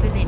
ไปเล่น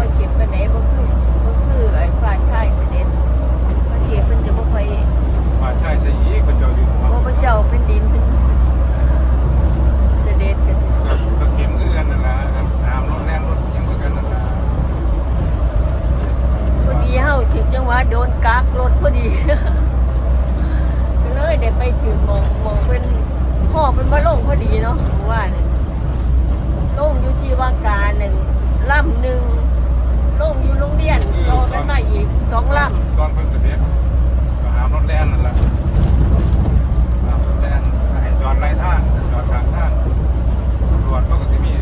ค่อยเก็บไปไหนบ่คือบ่คือไอ้ฝ่ายชายเสด็จบางทีเพิ่นจะบ่ค่อยว่าใช่ใช่อีกก็เจ้าอยู่บ่พระเจ้าเป็นดินเพิ่นเสด็จกันก็เข็มคือกันนั่นล่ะตามรถแล่นรถยังคือกันนั่นล่ะพอดีเฮาถึงจังหวะโดนกักรถพอดี ก็เลยได้ไปถึงหมองหมองเป็นพ่อเป็นมาลงพอดีเนาะว่าเนี่ยลงอยู่ที่ว่าการหนึ่งลำหนึ่ง ลงอยู่โรงเรียนรอกันมาอีกสองลำตอนเพิ่นเสด็จก็หารถแล่นนั่นล่ะหามรถแล่นให้จอดไล่ทางจอดทางทางตำรวจก็ก็สิมี